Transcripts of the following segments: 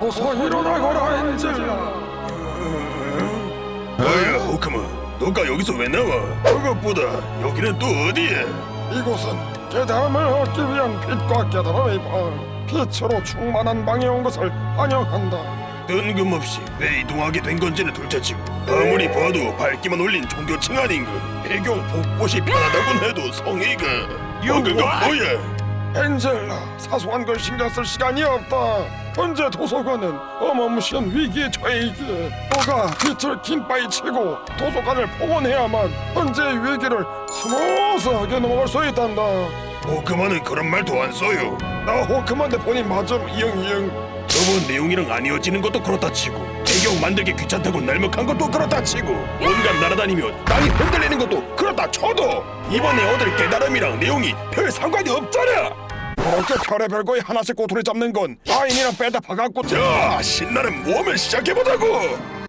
어서 일어나거라 엔젤라. 뭐야 호크마 너가 여기서 왜 나와? 그것보다 여기는 또 어디에? 이곳은 깨달음을 얻기 위한 빛과 깨달음의 방. 빛으로 충만한 방에 온 것을 환영한다. 뜬금없이 왜 이동하게 된 건지는 둘째치고 아무리 봐도 밝기만 올린 종교층 아닌가? 배경 복봇이 편하다곤 해도 성의가. 여기가 뭐야 엔젤라 사소한 걸 신경 쓸 시간이 없다. 현재 도서관은 어마무시한 위기에 처해 있기에 너가 빛을 긴바이 치고 도서관을 복원해야만 현재의 위기를 스무스하게 넘어갈 수 있단다. 호크마는 그런 말도 안 써요. 나 호크만데 본인 맞음 이응 이응. 저번 내용이랑 안 이어지는 것도 그렇다 치고 배경 만들기 귀찮다고 날먹한 것도 그렇다 치고 온갖 날아다니며 땅이 흔들리는 것도 그렇다 쳐도 이번에 얻을 깨달음이랑 내용이 별 상관이 없잖아 그렇게 별의별 거에 하나씩 꼬투리 잡는 건 아인이랑 빼다 박았고 자 신나는 모험을 시작해보자고!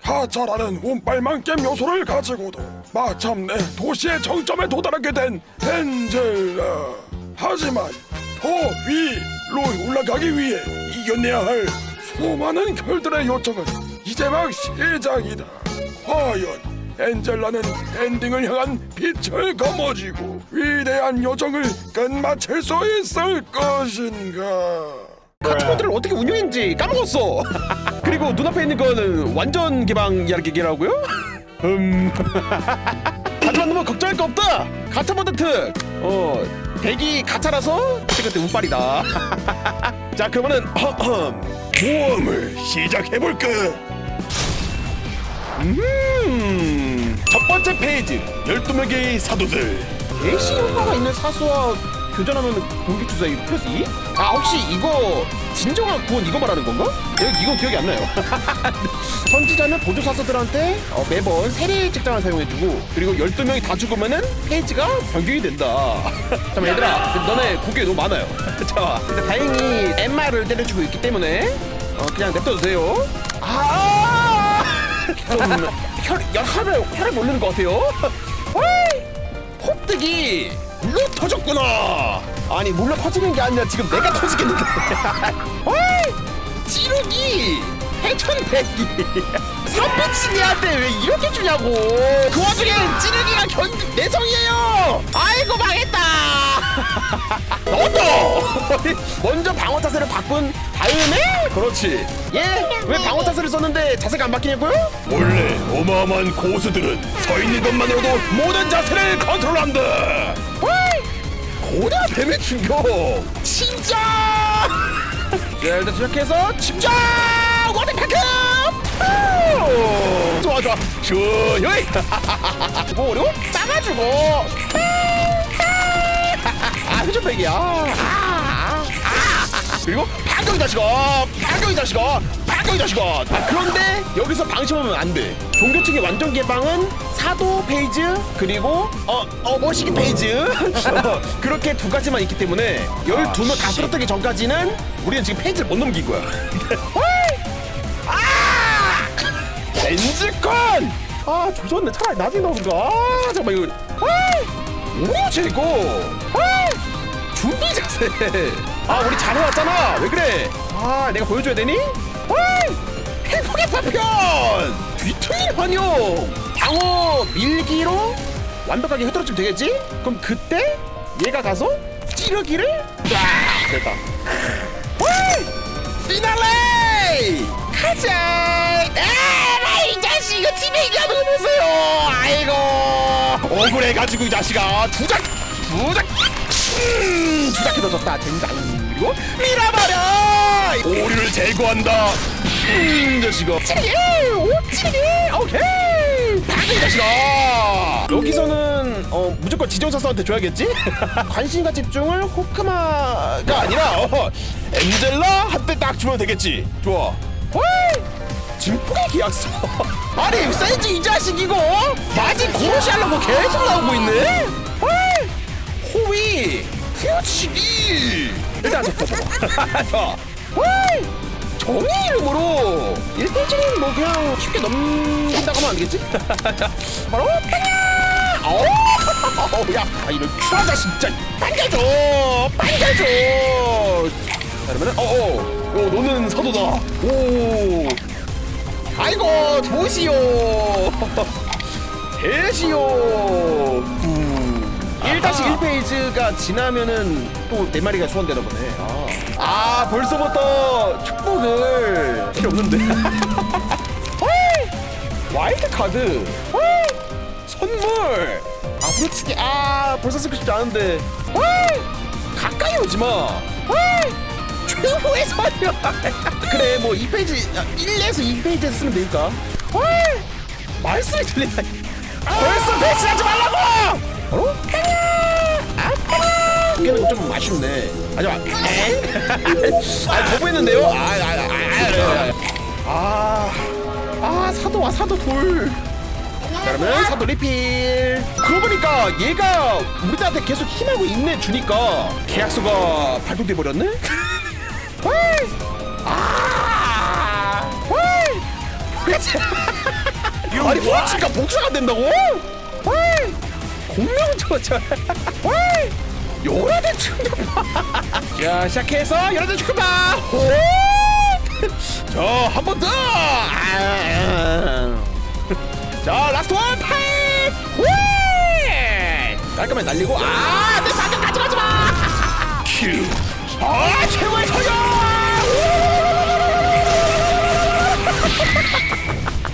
가짜라는 운빨만 겜 요소를 가지고도 마침내 도시의 정점에 도달하게 된 엔젤라. 하지만 더 위로 올라가기 위해 이겨내야 할 수많은 결들의 요청은 이제 막 시작이다. 과연 엔젤라는 엔딩을 향한 빛을 거머쥐고 위대한 요정을 끝마칠 수 있을 것인가 카트모드를 어떻게 운영했는지 까먹었어. 그리고 눈앞에 있는 거는 완전 개방 이야기라고요? 음. 하지만 너무 걱정할 거 없다. 가차모드 특. 어 대기 가차라서 그때 운빨이다. 자 그러면은. 모험을 시작해볼까 음. 첫 번째 페이지 12명의 사도들. 예시 효과가 있는 사수와 교전하면 공격 주사 이거 플러스 2? 아 혹시 이거 진정한 구원 이거 말하는 건가? 예, 이건 기억이 안 나요. 선지자는 보조 사수들한테 어, 매번 세례 책장을 사용해주고 그리고 12명이 다 죽으면은 페이지가 변경이 된다. 잠깐 얘들아 너네 고개 너무 많아요. 자 근데 다행히 엠마를 때려주고 있기 때문에 어, 그냥 냅둬도 돼요. 아! 좀 혈, 혈을 혈을 모르는 것 같아요. 폭뜨기 물로 터졌구나. 아니 물로 터지는 게 아니라 지금 내가 터지겠는데. 어이! 찌르기 해천배기 삼배치기한테 왜 이렇게 주냐고. 그 와중에 찌르기가 견 내성이에요. 아이고 망했다. 너도 먼저 방어 자세를 바꾼 다음에 그렇지. 예? 왜 방어 자세를 썼는데 자세가 안 바뀌냐고요? 원래 어마어마한 고수들은 서 있는 것만으로도 모든 자세를 컨트롤한다 고다 뱀의 충격 진짜 자 일단 시작해서 침착 워터파크 후! 좋아 좋아 조용히 뭐 어려워? 싸가지고 아 회전백이야 아. 그리고 반경이 자식아 반경이 자식아 반경이 자식아 아, 그런데 여기서 방심하면 안돼. 종교 측의 완전 개방은 사도 페이지 그리고 어어 머시기 페이지 어, 그렇게 두 가지만 있기 때문에 12명 다 쓰러뜨기 전까지는 우리는 지금 페이지를 못 넘긴 거야. 아! 렌즈컨! 아 조졌네 차라리 나중에 나오든가. 아 잠깐만 이거. 아! 뭐지 이거. 아! 준비 자세 아 우리 잘 해왔잖아 왜 그래 아 내가 보여줘야 되니? 아! 행복의 파편 뒤틀린 환영 방어 밀기로 완벽하게 흐트러지면 되겠지? 그럼 그때 얘가 가서 찌르기를 딱 됐다 피날레! 가자! 에라이 이 자식 이거 팀에 얘기하는 거 보세요! 아이고 억울해가지고 이 자식아 두작! 두작! 음, 두작해 졌다 젠장 그리고 밀어버려! 오류를 제거한다 음, 자식아 찌르기! 오 찌르기! 오케이! 방금 이 자식아! 여기서는 어 무조건 지정사서한테 줘야겠지? 관심과 집중을 호크마가 아니라 어, 엔젤라 한테 딱 주면 되겠지 좋아 어이! 진폭의 계약서 아니 사이즈 이 자식 이거 마진 고로시 하려고 계속 나오고 있네 호위 후치기 일단 저거 좋아 어이! 정의 이름으로 1페이지는 뭐 그냥 쉽게 넘긴다고 하면 안 되겠지? 자, 바로 빵야! 어! 야, 아, 이런 큐하자 진짜! 빨개줘! 자, 그러면은 어어 오 너는 사도다 오 아이고 도시오 대시오 1-1페이지가 지나면은 또 네 마리가 소환되나 보네. 아, 아 벌써부터 축복을 필요 없는데! 와일드 카드! 선물. 아 부러치기. 아 벌써 쓰고 싶지 않은데! 가까이 오지마. 최후의 선물 그래 뭐 2페이지 1에서 2페이지에서 쓰면 되니까? 어이! 말씀이 들린다 벌써 배신하지 이게는 좀 아쉽네. 아니 아 거부했는데요? 아아 아 아 아, 아, 사도 와 사도 돌 자, 그러면 사도 리필. 그러고 보니까 얘가 우리들한테 계속 힘하고 인내 주니까. 계약서가 발동돼 버렸네? 헐! 아! 헐! 그렇지 아니 후치가 복사가 된다고? 헐! 공명조절. 헐! 요라대 충격파 자 시작해서 요라대 충격파 자한 번 더! 아, 자 라스트 원 파이! 깔끔하게 날리고 아내 방금 가지 마지 마! 큐. 아 최고의 서열!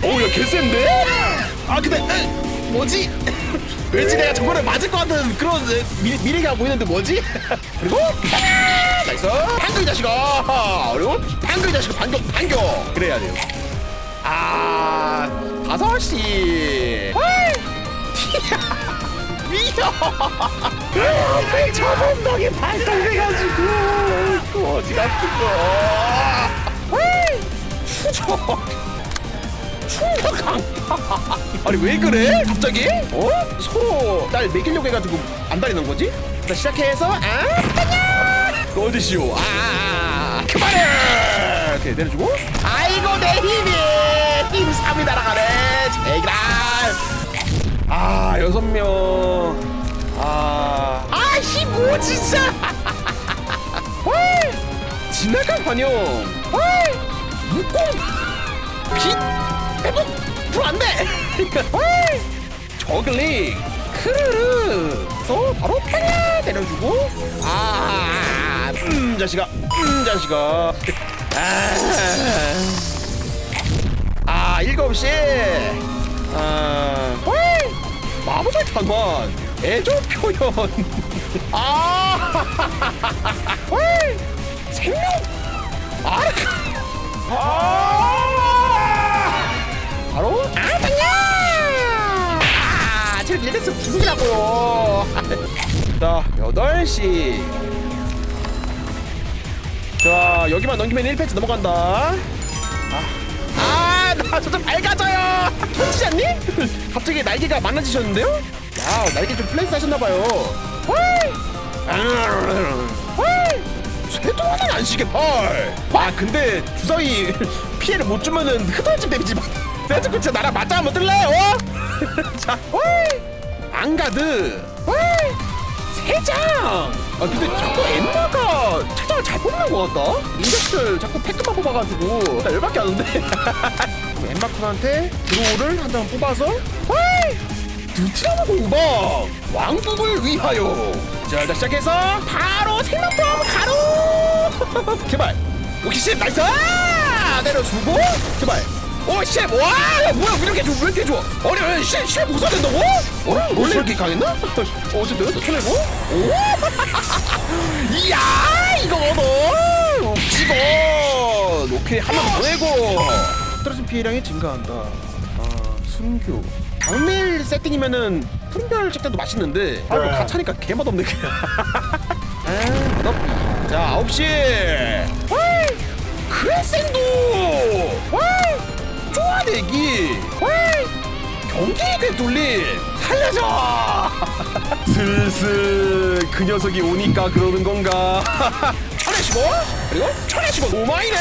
오야 개센데? 아 근데 에, 뭐지? 왠지 내가 저거를 맞을 것 같은 그런 미, 미래가 보이는데 뭐지? 그리고 아, 나이스. 반겨 이 자식아. 그리고 반겨 이 자식아 반겨 반겨 그래야 돼요. 아 다섯 시 미쳐 저분덕이 발동돼가지고. 그 어디 같은 거. 추적 아니 왜 그래? 갑자기? 어? 서로 날 매기려고 해가지고 안 달리는 거지? 자 시작해서 아 안녕! 골드쇼 아 그만해! 오케이 내려주고. 아이고 내 힘이! 힘 3이 날아가네. 제기라 아 여섯 명. 아, 아이 뭐 진짜. 헐, 지나간 환영. 헐, 묶고 빛 회복 불안 돼. 헐, 저글링 크르르. 서 바로 평야 내려주고. 아, 음 자식아, 음 자식아. 아, 아 일곱 시. 아, 헐, 마법의 탄환. 애조 표현. 아, 헐, 생명. 아, 아, 아, 일대스 죽으라고요. 자, 여덟 시. 자, 여기만 넘기면 1패치 넘어간다. 아, 나 점점 밝아져요. 터지지 않니? 갑자기 날개가 많아지셨는데요? 야, 날개 좀 플레이스 하셨나봐요. 헐! 헐! 쇠도하는 안식의 펄. 아, 근데 주사위 피해를 못 주면은 흐드러짐 데미지 받. 세즈코 진짜 나랑 맞짱 한번 뜰래? 어? 자, 헐! 앙가드. 헐! 세장. 아 근데 자꾸 엠마가 차장을 잘 뽑는 것 같다. 인덱들 자꾸 패크만 뽑아가지고 나 열받게 하는데. 그럼 엠마쿤한테 드로우를 한 장 뽑아서. 헐! 두티라노 공방 왕국을 위하여. 자 일단 시작해서 바로 생명품 가루. 개발. 오키씨 나이스. 내려주고 개발. 오씨 와 뭐야 왜 이렇게 좋아 왜 이렇게 좋아? 아니 왜씨씨 복사된다고? 어? 원래 이렇게 강했나? 어, 어쨌든 쳐내고 오! 이야 이거 너? 찍어! 오케이 한명 보내고. 떨어진 피해량이 증가한다. 아 순교 강밀 세팅이면은 푸른별 책자도 맛있는데 아 이거 가차니까 개맛 없네 그냥. 아 맛없 자 9시. 헐! 크레센도 내기. 헐. 경기의 돌림 살려줘! 슬슬 그 녀석이 오니까 그러는 건가? 쳐내시고 그리고 쳐내시고 오마이네!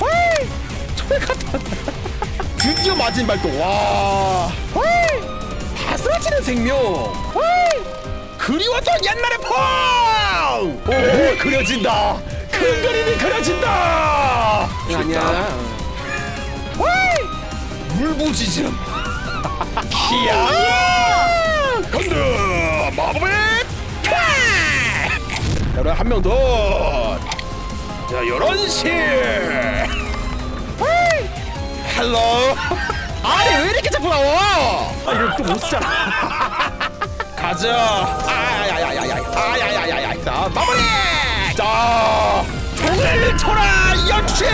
헐. 철 같다 드디어 맞은 발동. 와. 헐! 바스라치는 생명. 헐! 그리웠던 옛날의 펑! 오 그려진다. 큰 그림이 그려진다! 아니야 물부지즘 키야. 건드 마법의 여러분 한 명 더. 자 요런 식 헬로. 아니 왜 이렇게 자꾸 나와? 아 이거 또 못 쓰잖아. 가자. 아야야야야야. 아야야야야. 자 마무리! 자 종을 쳐라 연출